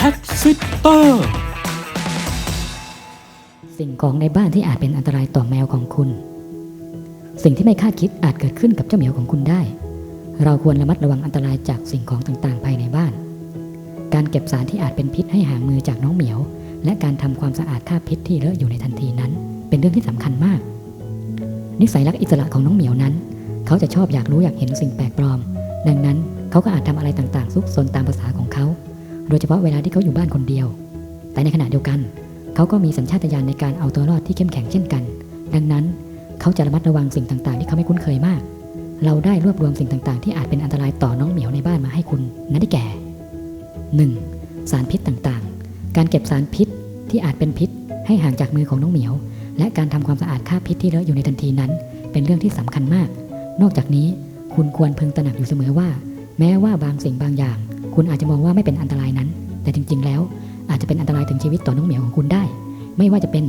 Cat Sitter สิ่งของในบ้านที่อาจเป็นอันตรายต่อแมวของคุณ สิ่งที่ไม่คาดคิดอาจเกิดขึ้นกับเจ้าเหมียวของคุณได้ เราควรระมัดระวังอันตรายจากสิ่งของต่างๆ ภายในบ้าน การเก็บสารที่อาจเป็นพิษให้ห่างมือจากน้องเหมียว และการทำความสะอาดคราบพิษที่เลอะอยู่ในทันทีนั้น เป็นเรื่องที่สำคัญมาก นิสัยรักอิสระของน้องเหมียวนั้น เขาจะชอบอยากรู้อยากเห็นสิ่งแปลกปลอม ดังนั้นเขาก็อาจทำอะไรต่างๆซุกซนตามภาษาของเขา โดยเฉพาะเวลาที่เขาอยู่บ้านคนเดียว แต่ในขณะเดียวกัน เขาก็มีสัญชาตญาณในการเอาตัวรอดที่เข้มแข็งเช่นกัน ดังนั้นเขาจะระมัดระวังสิ่งต่างๆ ที่เขาไม่คุ้นเคยมาก เราได้รวบรวมสิ่งต่างๆ ที่อาจเป็นอันตรายต่อน้องเหมียวในบ้านมาให้คุณนั่นได้แก่ 1. สารพิษต่างๆ การเก็บสารพิษที่อาจเป็นพิษ ให้ห่างจากมือของน้องเหมียว และการทำความสะอาดคราบพิษที่เลอะอยู่ในทันทีนั้น เป็นเรื่องที่สำคัญมาก นอกจากนี้คุณควรพึงตระหนักอยู่เสมอว่า แม้ว่าบางสิ่งบางอย่าง คุณอาจจะมองว่าไม่เป็นอันตรายนั้น แต่จริง ๆ แล้วอาจจะเป็นอันตรายถึงชีวิตต่อน้องเหมียวของคุณได้ ไม่ว่าจะเป็น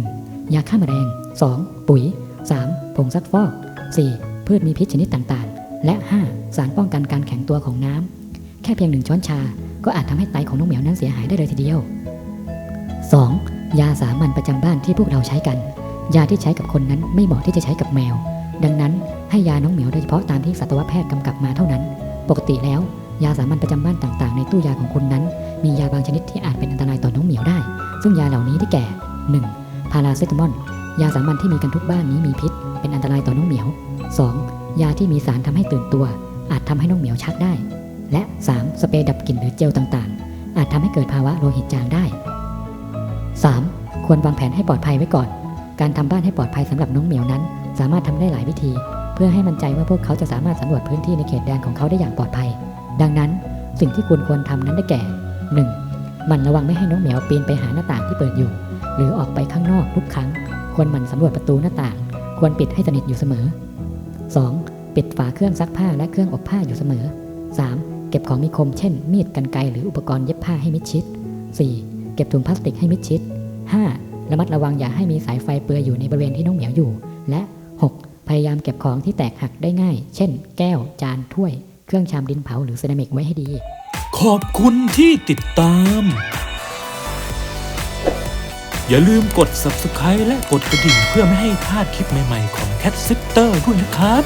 1. ยาฆ่าแมลง 2. ปุ๋ย 3. ผงซักฟอก 4. พืชมีพิษชนิดต่างๆ และ 5. สารป้องกันการแข็งตัวของน้ำแค่เพียงหนึ่งช้อนชา ก็อาจทำให้ไตของน้องเหมียวนั้นเสียหายได้เลยทีเดียว 2. ยาสามัญประจำบ้านที่พวกเราใช้กัน ยาที่ใช้กับคนนั้นไม่เหมาะที่จะใช้กับแมว ดังนั้นให้ยาน้องเหมียวโดยเฉพาะตามที่สัตวแพทย์กำกับมาเท่านั้น ปกติแล้ว ยาสามัญประจำบ้านต่างๆ ในตู้ยาของคุณนั้น มียาบางชนิดที่อาจเป็นอันตรายต่อน้องเหมียวได้ ซึ่งยาเหล่านี้ได้แก่ 1. พาราเซตามอลยาสามัญที่มีกันทุกบ้านนี้มีพิษ เป็นอันตรายต่อน้องเหมียว 2. ยาที่มีสารทำให้ตื่นตัว อาจทำให้น้องเหมียวชักได้ และ 3. สเปรย์ดับกลิ่นหรือเจลต่างๆ อาจทำให้เกิดภาวะโลหิตจางได้ 3. ควรวางแผนให้ปลอดภัยไว้ก่อน การทำบ้านให้ปลอดภัยสำหรับน้องเหมียวนั้น สามารถทำได้หลายวิธี เพื่อให้มั่นใจว่าพวกเขาจะสามารถสำรวจพื้นที่ในเขตแดนของเขาได้อย่างปลอดภัย ดังนั้นสิ่งที่คุณควรทำนั้นได้แก่ 1. มันระวังไม่ให้น้องเหมียวปีนไปหาหน้าต่างที่เปิดอยู่ หรือออกไปข้างนอกทุกครั้ง ควรหมั่นสำรวจประตูหน้าต่าง ควรปิดให้สนิทอยู่เสมอ 2. ปิดฝาเครื่องซักผ้าและเครื่องอบผ้าอยู่เสมอ 3. เก็บของมีคมเช่น มีดกรรไกรหรืออุปกรณ์เย็บผ้าให้มิดชิด 4. เก็บถุงพลาสติกให้มิดชิด 5. ระมัดระวังอย่าให้มีสายไฟเปลือยอยู่ในบริเวณที่น้องเหมียวอยู่ และ 6. พยายามเก็บของที่แตกหักได้ง่าย เช่น แก้ว จาน ถ้วย เครื่องชามดินเผาหรือเซรามิกไว้ให้ดี ขอบคุณที่ติดตาม อย่าลืมกด subscribe และกดกระดิ่งเพื่อไม่ให้พลาดคลิปใหม่ๆของ Cat Sitter ด้วยนะครับ